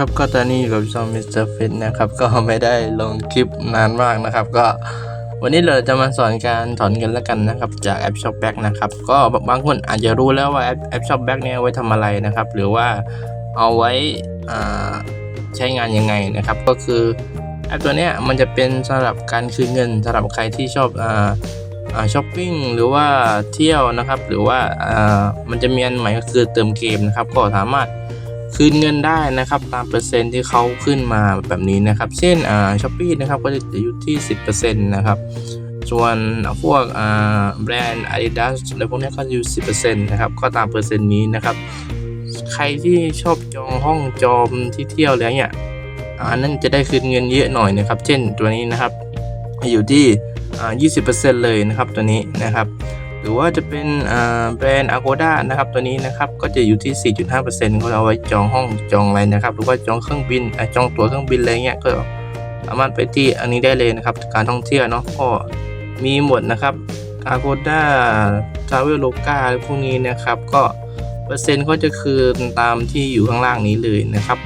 ครับก็ตอนนี้อยู่กับช่องมิสเตอร์ฟิตนะครับก็ไม่ได้ลงคลิปนานมากนะครับ ก็วันนี้เราจะมาสอนการถอนเงินแล้วกันนะครับ จากแอป Shopback นะครับก็บางคนอาจจะรู้แล้วว่าแอปแอป Shopback เนี่ยไว้ทำอะไรนะครับ หรือว่าเอาไว้ใช้งานยังไงนะครับ ก็คือแอปตัวเนี้ยมันจะเป็นสำหรับการคืนเงินสำหรับใครที่ชอบอ่าอ่าช้อปปิ้งหรือว่าเที่ยวนะครับ หรือว่าอ่ามันจะมีอันใหม่ก็คือเติมเกมนะครับก็สามารถ คืนเงินได้นะครับตามเปอร์เซ็นต์ที่เขาขึ้นมาแบบนี้นะครับ เช่นอ่าช้อปปี้นะครับก็จะอยู่ที่ 10%นะครับส่วนพวกอ่าแบรนด์ Adidas อะไรพวกนี้ก็อยู่ 10%นะครับก็ตามเปอร์เซ็นต์นี้นะครับ ใครที่ชอบจองห้องจองที่เที่ยวแล้วเนี่ยอันนั้นจะได้คืนเงินเยอะหน่อยนะครับ เช่นตัวนี้นะครับ อยู่ที่อ่า20%เลยนะครับตัวนี้นะครับ รือว่าจะเป็นแบรนด์ Agoda นะครับตัวนี้นะครับก็จะอยู่ที่ 4.5%เขาเอาไว้จองห้องจองอะไรนะครับหรือว่าจองเครื่องบินอจองตั๋วเครื่องบินอะไรเงี้ยก็สามารถไปที่อันนี้ได้เลยนะครับการท่องเที่ยวเนาะก็มีหมดนะครับ Agoda Traveloka พวกนี้นะครับก็เปอร์เซ็นต์ก็จะคืนตามที่อยู่ข้างล่างนี้เลยนะครับ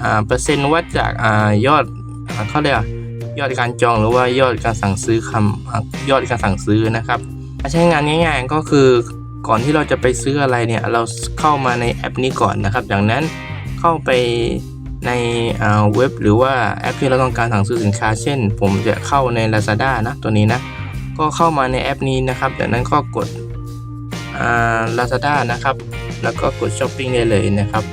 อ่าเปอร์เซ็นต์วัดจากอายอดอ่าเขาเรียกอะไรยอดการจองหรือว่ายอดการสั่งซื้อคำยอดการสั่งซื้อนะครับ ใช้งานง่ายๆก็คือก่อนที่เราจะไปซื้ออะไรเนี่ย เราเข้ามาในแอปนี้ก่อนนะครับจากนั้นเข้าไปในเว็บหรือว่าแอปที่เราต้องการสั่งซื้อสินค้า เช่น ผมจะเข้าใน Lazada นะตัวนี้นะก็เข้ามาในแอปนี้นะครับจากนั้นก็กดอ่า Lazada นะครับ แล้วก็กดช้อปปิ้งได้เลยนะครับ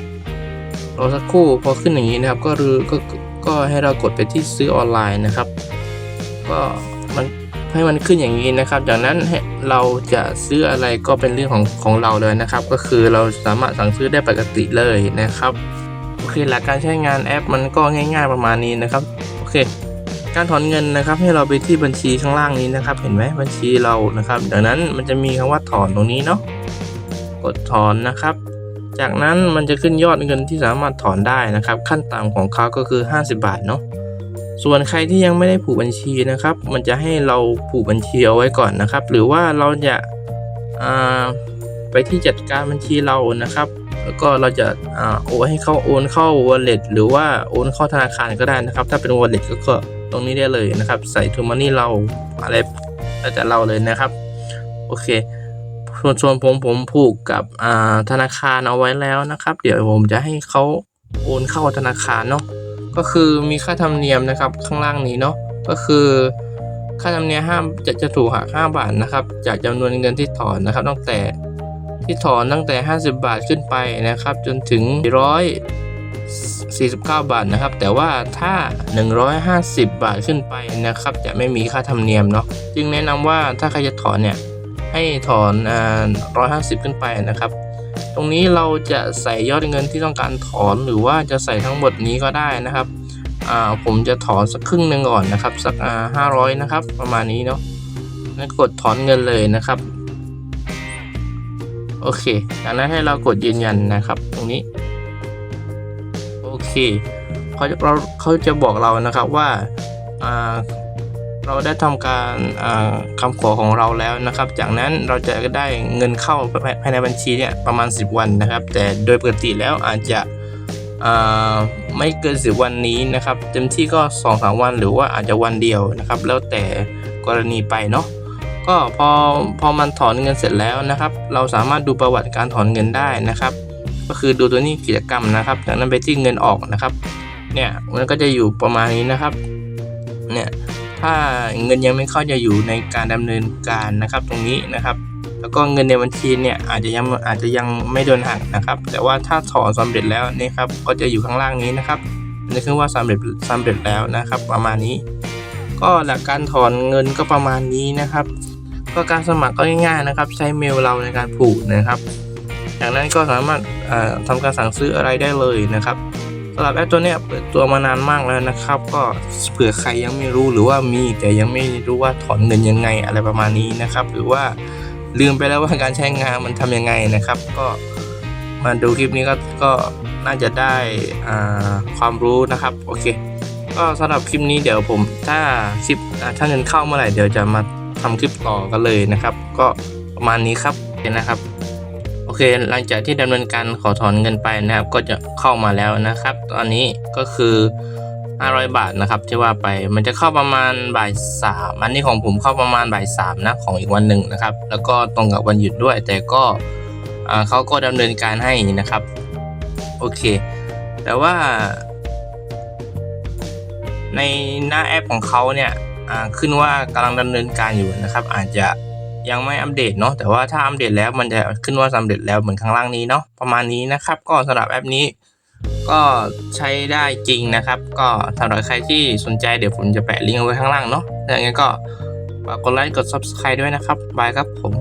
รอสักครู่พอขึ้นอย่างนี้นะครับ ก็คือก็ก็ให้เรากดไปที่ซื้อออนไลน์นะครับ ก็ ให้มันขึ้นอย่างนี้นะครับ จากนั้นให้เราจะซื้ออะไรก็เป็นเรื่องของของเราเลยนะครับ ก็คือเราสามารถสั่งซื้อได้ปกติเลยนะครับโอเคหลักการใช้งานแอปมันก็ง่าย ๆประมาณนี้นะครับโอเค การถอนเงินนะครับ ให้เราไปที่บัญชีข้างล่างนี้นะครับ เห็นไหมบัญชีเรานะครับดังนั้นมันจะมีคำว่าถอนตรงนี้เนาะกดถอนนะครับ จากนั้นมันจะขึ้นยอดเงินที่สามารถถอนได้นะครับ ขั้นต่ำของเขาก็คือ 50 บาทเนาะ ส่วนใครที่ยังไม่ได้ผูกบัญชีนะครับ มันจะให้เราผูกบัญชีเอาไว้ก่อนนะครับ หรือว่าเราจะาไปที่จัดการบัญชีเรานะครับ แล้วก็เราจะอ่าโอนให้เขาโอนเข้า wallet หรือว่าโอนเข้าธนาคารก็ได้นะครับ ถ้าเป็น wallet ก็ก็ตรงนี้ได้เลยนะครับ ใส่ทูมานี่เราอะไรแล้วแต่เราเลยนะครับ โอเคส่วนส่วนผมผมผูกกับธนาคารเอาไว้แล้วนะครับ เดี๋ยวผมจะให้เขาโอนเข้าธนาคารเนาะ ก็คือมีค่าธรรมเนียมนะครับข้างล่างนี้เนาะก็คือค่าธรรมเนียมห้ามจะจะถูกหัก5บาทนะครับ จากจำนวนเงินที่ถอนนะครับตั้งแต่ที่ถอนตั้งแต่ 50 บาทขึ้นไปนะครับ จนถึง 149 บาทนะครับ แต่ว่าถ้า 150 บาทขึ้นไปนะครับ จะไม่มีค่าธรรมเนียมเนาะจึงแนะนำว่าถ้าใครจะถอนเนี่ยให้ถอนอ่า150 ขึ้นไปนะครับ ตรงนี้เราจะใส่ยอดเงินที่ต้องการถอนหรือว่าจะใส่ทั้งหมดนี้ก็ได้นะครับอ่าผมจะถอนสักครึ่งหนึ่งก่อนนะครับ สักอ่าห้าร้อยนะครับ ประมาณนี้เนาะงั้นกดถอนเงินเลยนะครับ โอเคจากนั้นให้เรากดยืนยันนะครับ ตรงนี้ โอเคเขาจะเราเขาจะบอกเรานะครับว่าอ่า เราได้ทำการอ่าคำขอของเราแล้วนะครับ จากนั้นเราจะได้เงินเข้าภายในบัญชีเนี่ยประมาณ 10 วันนะครับ แต่โดยปกติแล้วอาจจะไม่เกิน 10 วันนี้นะครับเต็มที่ก็2-3วัน หรือว่าอาจจะวันเดียวนะครับ แล้วแต่กรณีไปเนาะก็พอพอมันถอนเงินเสร็จแล้วนะครับ เราสามารถดูประวัติการถอนเงินได้นะครับ ก็คือดูตัวนี้กิจกรรมนะครับ จากนั้นไปที่เงินออกนะครับ เนี่ยมันก็จะอยู่ประมาณนี้นะครับ เนี่ย ถ้าเงินยังไม่เข้าจะอยู่ในการดำเนินการนะครับตรงนี้นะครับ แล้วก็เงินในบัญชีเนี่ยอาจจะยังอาจจะยังไม่โดนหักนะครับ แต่ว่าถ้าถอนสำเร็จแล้วนี่ครับก็จะอยู่ข้างล่างนี้นะครับมันจะขึ้นว่าสำเร็จสำเร็จแล้วนะครับ ประมาณนี้ ก็หลักการถอนเงินก็ประมาณนี้นะครับก็การสมัครก็ง่ายๆนะครับ ใช้เมลเราในการผูกนะครับ จากนั้นก็สามารถอ่าทำการสั่งซื้ออะไรได้เลยนะครับ สำหรับแอปตัวเนี้ยเปิดตัวมานานมากแล้วนะครับ ก็เผื่อใครยังไม่รู้หรือว่ามีแต่ยังไม่รู้ว่าถอนเงินยังไงอะไรประมาณนี้นะครับ หรือว่าลืมไปแล้วว่าการใช้งานมันทำยังไงนะครับ ก็มาดูคลิปนี้ก็ก็น่าจะได้ความรู้นะครับโอเค ก็สำหรับคลิปนี้เดี๋ยวผมถ้าคลิปถ้าเงินเข้าเมื่อไหร่เดี๋ยวจะมาทำคลิปต่อกันเลยนะครับ ก็ประมาณนี้ครับเห็นนะครับ เค หลังจากที่ดำเนินการขอถอนเงินไปนะครับ ก็จะเข้ามาแล้วนะครับ ตอนนี้ก็คือ 500 บาทนะครับที่ว่าไปมันจะเข้าประมาณบ่ายสามอันนี้ของผมเข้าประมาณบ่ายสามนะของอีกวันหนึ่งนะครับ แล้วก็ตรงกับวันหยุดด้วย แต่ก็เขาก็ดำเนินการให้นะครับ โอเค แต่ว่า ในหน้าแอปของเขาเนี่ยขึ้นว่ากำลังดำเนินการอยู่นะครับ อาจจะ ยังไม่อัปเดตเนาะแต่ว่าถ้าอัปเดตแล้วมันจะขึ้นว่าสำเร็จแล้วเหมือนข้างล่างนี้เนาะประมาณนี้นะครับ ก็สำหรับแอปนี้ก็ใช้ได้จริงนะครับ ก็สำหรับใครที่สนใจเดี๋ยวผมจะแปะลิงก์ไว้ข้างล่างเนาะอย่างไงก็ฝากกดไลค์กด subscribe ด้วยนะครับบายครับผม